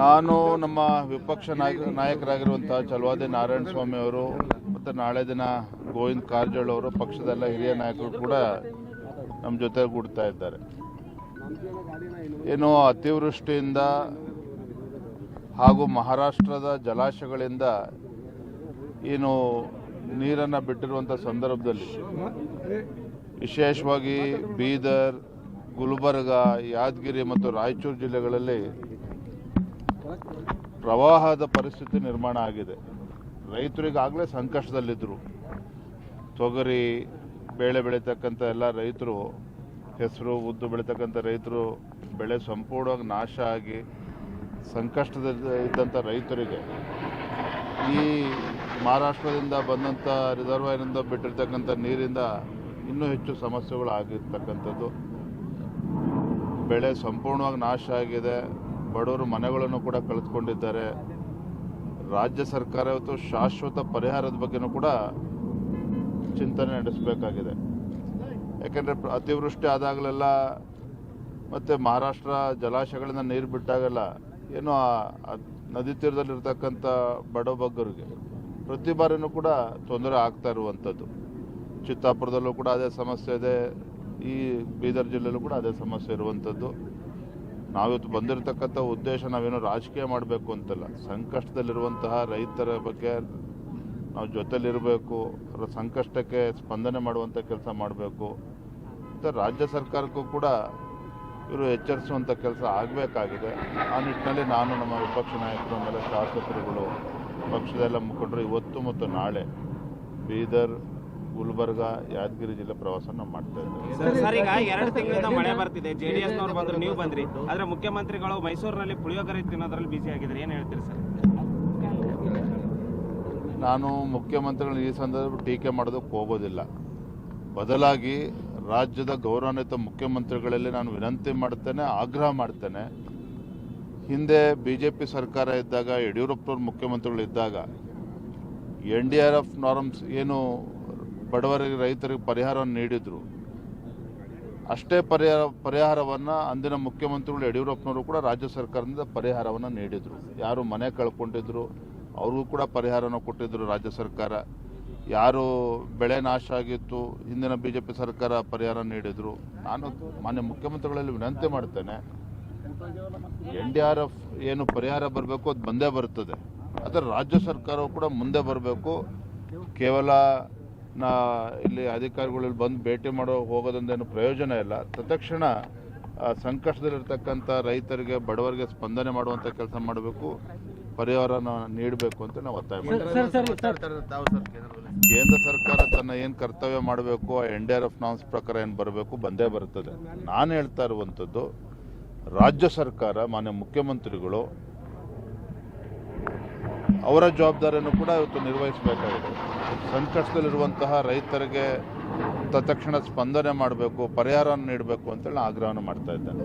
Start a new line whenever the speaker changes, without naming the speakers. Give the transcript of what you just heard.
ನಾನು ನಮ್ಮ ವಿಪಕ್ಷ ನಾಯಕ, ನಾಯಕರಾಗಿರುವಂಥ ಚಲವಾದಿ ನಾರಾಯಣ ಸ್ವಾಮಿ ಅವರು ಮತ್ತು ನಾಳೆ ದಿನ ಗೋವಿಂದ್ ಕಾರಜೋಳ ಅವರು, ಪಕ್ಷದೆಲ್ಲ ಹಿರಿಯ ನಾಯಕರು ಕೂಡ ನಮ್ಮ ಜೊತೆ ಕೂಡ್ತಾ ಇದ್ದಾರೆ. ಏನು ಅತಿವೃಷ್ಟಿಯಿಂದ ಹಾಗೂ ಮಹಾರಾಷ್ಟ್ರದ ಜಲಾಶಯಗಳಿಂದ ಏನು ನೀರನ್ನು ಬಿಟ್ಟಿರುವಂಥ ಸಂದರ್ಭದಲ್ಲಿ ವಿಶೇಷವಾಗಿ ಬೀದರ್ ಗುಲ್ಬರ್ಗ, ಯಾದಗಿರಿ ಮತ್ತು ರಾಯಚೂರು ಜಿಲ್ಲೆಗಳಲ್ಲಿ ಪ್ರವಾಹದ ಪರಿಸ್ಥಿತಿ ನಿರ್ಮಾಣ ಆಗಿದೆ. ರೈತರಿಗಾಗಲೇ ಸಂಕಷ್ಟದಲ್ಲಿದ್ದರು ತೊಗರಿ ಬೇಳೆ ಬೆಳೀತಕ್ಕಂಥ ಎಲ್ಲ ರೈತರು, ಹೆಸರು, ಉದ್ದು ಬೆಳೀತಕ್ಕಂಥ ರೈತರು, ಬೆಳೆ ಸಂಪೂರ್ಣವಾಗಿ ನಾಶ ಆಗಿ ಸಂಕಷ್ಟದ ಇದ್ದಂಥ ರೈತರಿಗೆ ಈ ಮಹಾರಾಷ್ಟ್ರದಿಂದ ಬಂದಂಥ ರಿಸರ್ವಾಯರಿಂದ ಬಿಟ್ಟಿರ್ತಕ್ಕಂಥ ನೀರಿಂದ ಇನ್ನೂ ಹೆಚ್ಚು ಸಮಸ್ಯೆಗಳು ಆಗಿರ್ತಕ್ಕಂಥದ್ದು. ಬೆಳೆ ಸಂಪೂರ್ಣವಾಗಿ ನಾಶ ಆಗಿದೆ. ಬಡವರು ಮನೆಗಳನ್ನು ಕೂಡ ಕಳೆದುಕೊಂಡಿದ್ದಾರೆ. ರಾಜ್ಯ ಸರ್ಕಾರ ಇವತ್ತು ಶಾಶ್ವತ ಪರಿಹಾರದ ಬಗ್ಗೆನೂ ಕೂಡ ಚಿಂತನೆ ನಡೆಸಬೇಕಾಗಿದೆ. ಯಾಕೆಂದರೆ ಅತಿವೃಷ್ಟಿ ಆದಾಗಲೆಲ್ಲ ಮತ್ತು ಮಹಾರಾಷ್ಟ್ರ ಜಲಾಶಯಗಳಿಂದ ನೀರು ಬಿಟ್ಟಾಗೆಲ್ಲ ಏನು ಆ ಆ ನದಿ ತೀರದಲ್ಲಿರ್ತಕ್ಕಂಥ ಬಡಬಗ್ಗರಿಗೆ ಪ್ರತಿ ಬಾರಿನೂ ಕೂಡ ತೊಂದರೆ ಆಗ್ತಾ ಇರುವಂಥದ್ದು. ಚಿತ್ತಾಪುರದಲ್ಲೂ ಕೂಡ ಅದೇ ಸಮಸ್ಯೆ ಇದೆ. ಈ ಬೀದರ್ ಜಿಲ್ಲೆಯಲ್ಲೂ ಕೂಡ ಅದೇ ಸಮಸ್ಯೆ ಇರುವಂಥದ್ದು. ನಾವಿವತ್ತು ಬಂದಿರತಕ್ಕಂಥ ಉದ್ದೇಶ ನಾವೇನೋ ರಾಜಕೀಯ ಮಾಡಬೇಕು ಅಂತಲ್ಲ. ಸಂಕಷ್ಟದಲ್ಲಿರುವಂತಹ ರೈತರ ಬಗ್ಗೆ ನಾವು ಜೊತೆಲಿರಬೇಕು, ಅವರ ಸಂಕಷ್ಟಕ್ಕೆ ಸ್ಪಂದನೆ ಮಾಡುವಂಥ ಕೆಲಸ ಮಾಡಬೇಕು. ಮತ್ತು ರಾಜ್ಯ ಸರ್ಕಾರಕ್ಕೂ ಕೂಡ ಇವರು ಎಚ್ಚರಿಸುವಂಥ ಕೆಲಸ ಆಗಬೇಕಾಗಿದೆ. ಆ ನಿಟ್ಟಿನಲ್ಲಿ ನಾನು ನಮ್ಮ ವಿಪಕ್ಷ ನಾಯಕರು ಆಮೇಲೆ ಶಾಸಕರುಗಳು ಪಕ್ಷದೆಲ್ಲ ಮುಖಂಡರು ಇವತ್ತು ಮತ್ತು ನಾಳೆ ಬೀದರ್ ಗುಲ್ಬರ್ಗ ಯಾದಗಿರಿ ಜಿಲ್ಲೆ ಪ್ರವಾಸ ನಾವು ಮಾಡ್ತಾ ಇದ್ದೇವೆ.
ಸರ್ ಸರ್ ಈಗ ಎರಡು ತಿಂಗಳಿಂದ ಮಳೆ ಬರ್ತಿದೆ. ಜೆಡಿಎಸ್ ನವರು ಬಂದ್ರು ನೀವು ಬಂದ್ರಿ. ಆದ್ರೆ ಮುಖ್ಯಮಂತ್ರಿಗಳು ಮೈಸೂರಿನಲ್ಲಿ ಪುಳಿಯೋಗರೆ ತಿನ್ನೋದ್ರಲ್ಲಿ ಬಿಸಿ ಆಗಿದ್ರೆ ಏನ್ ಹೇಳ್ತೀರಿ ಸರ್?
ನಾನು ಮುಖ್ಯಮಂತ್ರಿಗಳನ್ನ ಈ ಸಂದರ್ಭ ಟೀಕೆ ಮಾಡೋದಕ್ಕೆ ಹೋಗೋದಿಲ್ಲ. ಬದಲಾಗಿ ರಾಜ್ಯದ ಗೌರವಾನ್ವಿತ ಮುಖ್ಯಮಂತ್ರಿಗಳಲ್ಲಿ ನಾನು ವಿನಂತಿ ಮಾಡ್ತೇನೆ ಆಗ್ರಹ ಮಾಡ್ತೇನೆ. ಹಿಂದೆ ಬಿ ಜೆ ಪಿ ಸರ್ಕಾರ ಇದ್ದಾಗ ಯಡಿಯೂರಪ್ಪನವ್ರು ಮುಖ್ಯಮಂತ್ರಿಗಳು ಇದ್ದಾಗ N D R F norms ಏನು ಬಡವರಿಗೆ ರೈತರಿಗೆ ಪರಿಹಾರವನ್ನು ನೀಡಿದರು. ಅಷ್ಟೇ ಪರಿಹಾರ, ಪರಿಹಾರವನ್ನು ಅಂದಿನ ಮುಖ್ಯಮಂತ್ರಿಗಳು ಯಡಿಯೂರಪ್ಪನವರು ಕೂಡ ರಾಜ್ಯ ಸರ್ಕಾರದಿಂದ ಪರಿಹಾರವನ್ನು ನೀಡಿದರು. ಯಾರು ಮನೆ ಕಳ್ಕೊಂಡಿದ್ರು, ಅವ್ರಿಗೂ ಕೂಡ ಪರಿಹಾರನ ಕೊಟ್ಟಿದ್ದರು ರಾಜ್ಯ ಸರ್ಕಾರ. ಯಾರು ಬೆಳೆ ನಾಶ ಆಗಿತ್ತು, ಹಿಂದಿನ ಬಿ ಜೆ ಪಿ ಸರ್ಕಾರ ಪರಿಹಾರ ನೀಡಿದರು. ನಾನು ಮಾನ್ಯ ಮುಖ್ಯಮಂತ್ರಿಗಳಲ್ಲಿ ವಿನಂತಿ ಮಾಡ್ತೇನೆ, ಎನ್ ಡಿ ಆರ್ ಎಫ್ ಏನು ಪರಿಹಾರ ಬರಬೇಕು ಅದು ಬಂದೇ ಬರ್ತದೆ. ಆದರೆ ರಾಜ್ಯ ಸರ್ಕಾರವು ಕೂಡ ಮುಂದೆ ಬರಬೇಕು. ಕೇವಲ ನಾ ಇಲ್ಲಿ ಅಧಿಕಾರಿಗಳಲ್ಲಿ ಬಂದು ಭೇಟಿ ಮಾಡೋ ಹೋಗೋದೊಂದೇನು ಪ್ರಯೋಜನ ಇಲ್ಲ. ತತ್ಕ್ಷಣ ಸಂಕಷ್ಟದಲ್ಲಿರ್ತಕ್ಕಂಥ ರೈತರಿಗೆ ಬಡವರಿಗೆ ಸ್ಪಂದನೆ ಮಾಡುವಂಥ ಕೆಲಸ ಮಾಡಬೇಕು. ಪರಿಹಾರನ ನೀಡಬೇಕು ಅಂತ ನಾವು ಒತ್ತಾಯ ಮಾಡ್ತೀವಿ. ಕೇಂದ್ರ ಸರ್ಕಾರ ತನ್ನ ಏನು ಕರ್ತವ್ಯ ಮಾಡಬೇಕು ಆ N D R F norms ಪ್ರಕಾರ ಏನು ಬರಬೇಕು ಬಂದೇ ಬರ್ತದೆ ನಾನು ಹೇಳ್ತಾ ಇರುವಂಥದ್ದು ರಾಜ್ಯ ಸರ್ಕಾರ ಮಾನ್ಯ ಮುಖ್ಯಮಂತ್ರಿಗಳು ಅವರ ಜವಾಬ್ದಾರಿಯನ್ನು ಕೂಡ ಇವತ್ತು ನಿರ್ವಹಿಸಬೇಕಾಗಿದೆ. ಸಂಕಷ್ಟದಲ್ಲಿರುವಂತಹ ರೈತರಿಗೆ ತತ್ಕ್ಷಣ ಸ್ಪಂದನೆ ಮಾಡಬೇಕು ಪರಿಹಾರ ನೀಡಬೇಕು ಅಂತೇಳಿ ನಾನು ಆಗ್ರಹವನ್ನು ಮಾಡ್ತಾ ಇದ್ದೇನೆ.